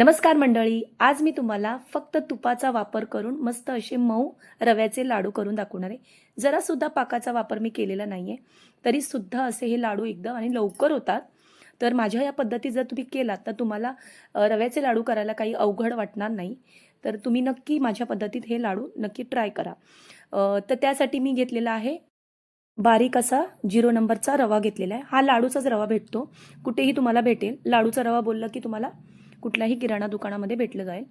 नमस्कार मंडळी आज मी तुम्हाला फक्त तुपाचा वापर करून मस्त असे मऊ रव्याचे लाडू करून दाखवणार आहे. जरासुद्धा पाकाचा वापर मी केलेला नाही आहे तरीसुद्धा असे हे लाडू एकदम आणि लवकर होतात. तर माझ्या या पद्धती जर तुम्ही केलात तर तुम्हाला रव्याचे लाडू करायला काही अवघड वाटणार नाही. तर तुम्ही नक्की माझ्या पद्धतीत हे लाडू नक्की ट्राय करा. तर त्यासाठी मी घेतलेला आहे बारीक असा झिरो नंबरचा रवा घेतलेला आहे. हा लाडूचाच रवा भेटतो. कुठेही तुम्हाला भेटेल. लाडूचा रवा बोललं की तुम्हाला कुठल्याही किराणा दुकानामध्ये भेटलं जाईल.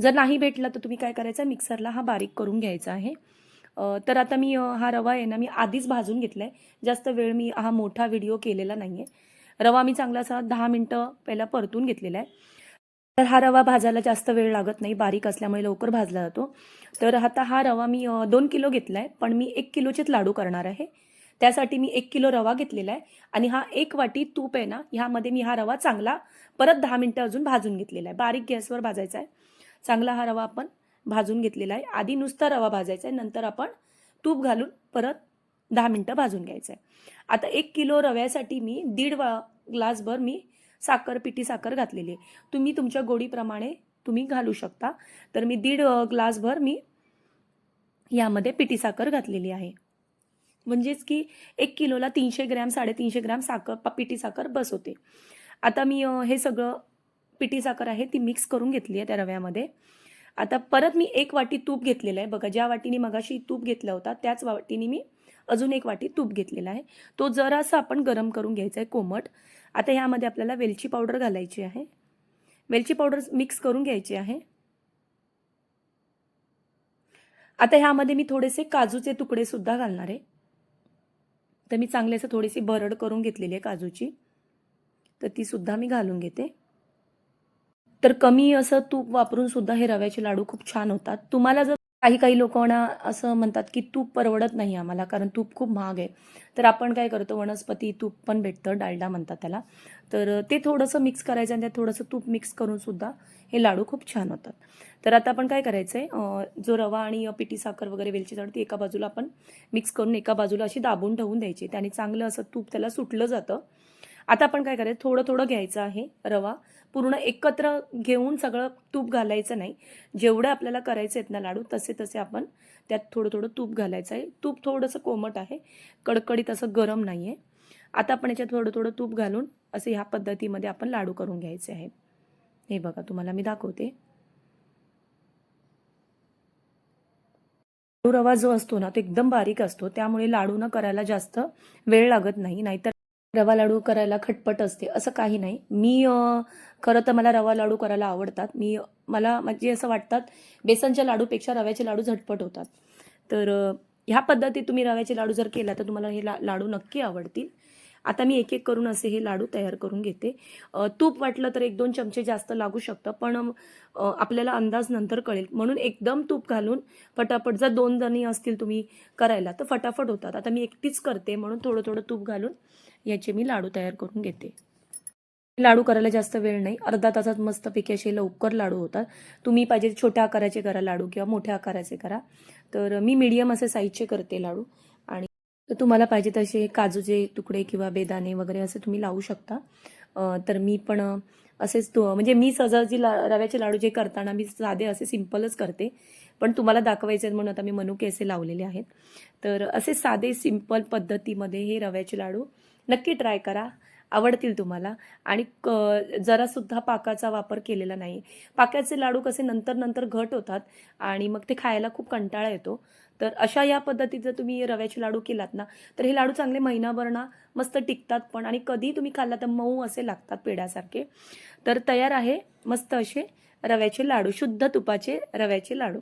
जर नाही भेटलं तर तुम्ही काय करायचं? मिक्सरला हा बारीक करून घ्यायचा आहे. तर आता मी हा रवा आहे ना मी आधीच भाजून घेतला आहे जास्त वेळ मी हा मोठा व्हिडिओ केलेला नाही आहे रवा मी चांगला असा दहा मिनटं पहिला परतून घेतलेला आहे. तर हा रवा भाजायला जास्त वेळ लागत नाही बारीक असल्यामुळे लवकर भाजला जातो. तर आता हा रवा मी दोन किलो घेतला आहे पण मी एक किलोचेच लाडू करणार आहे. त्यासाठी मी एक किलो रवा घेतलेला आहे. आणि हा एक वाटी तूप आहे ना ह्यामध्ये मी हा रवा चांगला परत दहा मिनटं अजून भाजून घेतलेला आहे. बारीक गॅसवर भाजायचा आहे. चांगला हा रवा आपण भाजून घेतलेला आहे. आधी नुसता रवा भाजायचा आहे. नंतर आपण तूप घालून परत दहा मिनटं भाजून घ्यायचं आहे. आता एक किलो रव्यासाठी मी दीड वा ग्लासभर मी साखर पिठी साखर घातलेली आहे. तुम्ही तुमच्या गोडीप्रमाणे तुम्ही घालू शकता. तर मी दीड ग्लासभर मी यामध्ये पिठी साखर घातलेली आहे. म्हणजेच की एक किलोला तीनशे ग्रॅम साडेतीनशे ग्रॅम साखर प- पिठी साखर बस होते. आता मी हे सगळं पिठी साखर आहे ती मिक्स करून घेतली आहे त्या रव्यामध्ये. आता परत मी एक वाटी तूप घेतलेलं आहे. बघा ज्या वाटीने मगाशी तूप घेतला होता त्याच वाटीने मी अजून एक वाटी तूप घेतलेला आहे. तो जरासा आपण गरम करून घ्यायचा आहे कोमट. आता ह्यामध्ये आपल्याला वेलची पावडर घालायची आहे. वेलची पावडर मिक्स करून घ्यायची आहे. आता ह्यामध्ये मी थोडेसे काजूचे तुकडे सुद्धा घालणार आहे. तर मी चांगले असं थोडीशी भरड करून घेतलेली आहे काजूची. तर ती सुद्धा मी घालून घेते. तर कमी असं तूप वापरून सुद्धा हे रव्याचे लाडू खूप छान होतात. तुम्हाला जर काही काही लोकांना असं म्हणतात की तूप परवडत नाही आम्हाला कारण तूप खूप महाग आहे. तर आपण काय करतो वनस्पती तूप पण भेटतं डालडा म्हणतात त्याला. तर ते थोडंसं मिक्स करायचं आणि त्यात थोडंसं तूप मिक्स करून सुद्धा हे लाडू खूप छान होतात. तर आता आपण काय करायचं आहे जो रवा आणि पिठी साखर वगैरे वेलची जाड ती एका बाजूला आपण मिक्स करून एका बाजूला अशी दाबून ठेवून द्यायची. त्याने चांगलं असं तूप त्याला सुटलं जातं. आता आपण काय करायचं? थोडं थोडं घ्यायचं आहे रवा. पूर्ण एकत्र घेऊन सगळं तूप घालायचं नाही. जेवढं आपल्याला करायचं आहेत ना लाडू तसे तसे आपण त्यात थोडं थोडं तूप घालायचं आहे. तूप थोडंसं कोमट आहे. कडकडीत असं गरम नाही आहे आता आपण याच्यात थोडं थोडं तूप घालून असं ह्या पद्धतीमध्ये आपण लाडू करून घ्यायचे आहे हे बघा तुम्हाला मी दाखवते. लाडू रवा जो असतो ना तो एकदम बारीक असतो. त्यामुळे लाडू न करायला जास्त वेळ लागत नाही. नाहीतर रवा लाडू करायला खटपट असते असं काही नाही. मी खरं तर मला रवा लाडू करायला आवडतात. मी मला म्हणजे असं वाटतात बेसनच्या लाडूपेक्षा रव्याचे लाडू झटपट होतात. तर ह्या पद्धतीत तुम्ही रव्याचे लाडू जर केला तर तुम्हाला हे ला लाडू नक्की आवडतील. आता मी एक एक करून असे हे लाडू तयार करून घेते. तूप वाटलं तर एक दोन चमचे जास्त लागू शकतं पण आपल्याला अंदाज नंतर कळेल. म्हणून एकदम तूप घालून फटाफट जर दोन जणी असतील तुम्ही करायला तर फटाफट होतात. आता मी एकटीच करते म्हणून थोडं थोडं तूप घालून याचे मी लाडू तयार करून घेते. लाडू करायला जास्त वेळ नाही. अर्धा तासात मस्तपैकी असे लवकर लाडू होतात. तुम्ही पाहिजे छोट्या आकाराचे करा लाडू किंवा मोठ्या आकाराचे करा. तर मी मीडियम असे साईजचे करते लाडू. तर तुम्हाला पाहिजे तसे काजूचे तुकडे किंवा बेदाणे वगैरे असे तुम्ही लावू शकता. तर मी पण असेच तो म्हणजे मी सहजासहजी ला रव्याचे लाडू जे करताना मी साधे असे सिम्पलच करते. पण तुम्हाला दाखवायचे आहेत म्हणून आता मी मनुके असे लावलेले आहेत. तर असे साधे सिंपल पद्धतीमध्ये हे रव्याचे लाडू नक्की ट्राय करा. आवडतील तुम्हाला. आणि क जरासुद्धा पाकाचा वापर केलेला नाही. पाकाचे लाडू कसे नंतर नंतर घट होतात आणि मग ते खायला खूप कंटाळा येतो. तर अशा या पद्धतीत जर तुम्ही रव्याचे लाडू केलात ना तर हे लाडू चांगले महिनाभर ना मस्त टिकतात पण आणि कधी तुम्ही खाल्ला तर मऊ असे लागतात पेड्यासारखे तर तयार आहे मस्त असे रव्याचे लाडू शुद्ध तुपाचे रव्याचे लाडू.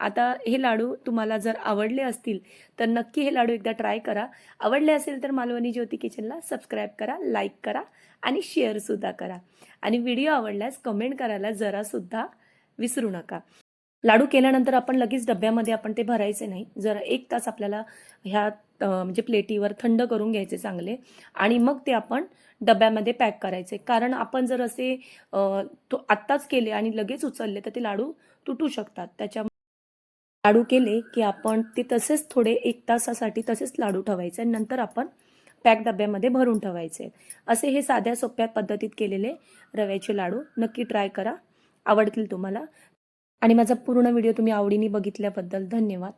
आता हे लाडू तुम्हाला जर आवडले असतील तर नक्की हे लाडू एकदा ट्राय करा. आवडले असेल तर मालवणी ज्योती किचनला सबस्क्राईब करा लाईक करा आणि शेअरसुद्धा करा. आणि व्हिडिओ आवडल्यास कमेंट करायला जरासुद्धा विसरू नका. लाडू केल्यानंतर आपण लगेच डब्यामध्ये आपण ते भरायचे नाही. जर एक तास आपल्याला ह्या म्हणजे प्लेटीवर थंड करून घ्यायचे चांगले आणि मग ते आपण डब्यामध्ये पॅक करायचे. कारण आपण जर असे आत्ताच केले आणि लगेच उचलले तर ते लाडू तुटू शकतात. त्याच्या लाडू केले की आपण ते तसेच थोडे एक तासासाठी तसेच लाडू ठेवायचे आणि नंतर आपण पॅक डब्यामध्ये भरून ठेवायचे. असे हे साध्या सोप्या पद्धतीत केलेले रव्याचे लाडू. नक्की ट्राय करा. आवडतील तुम्हाला. आणि माझा पूर्ण व्हिडिओ तुम्ही आवडीने बघितल्याबद्दल धन्यवाद.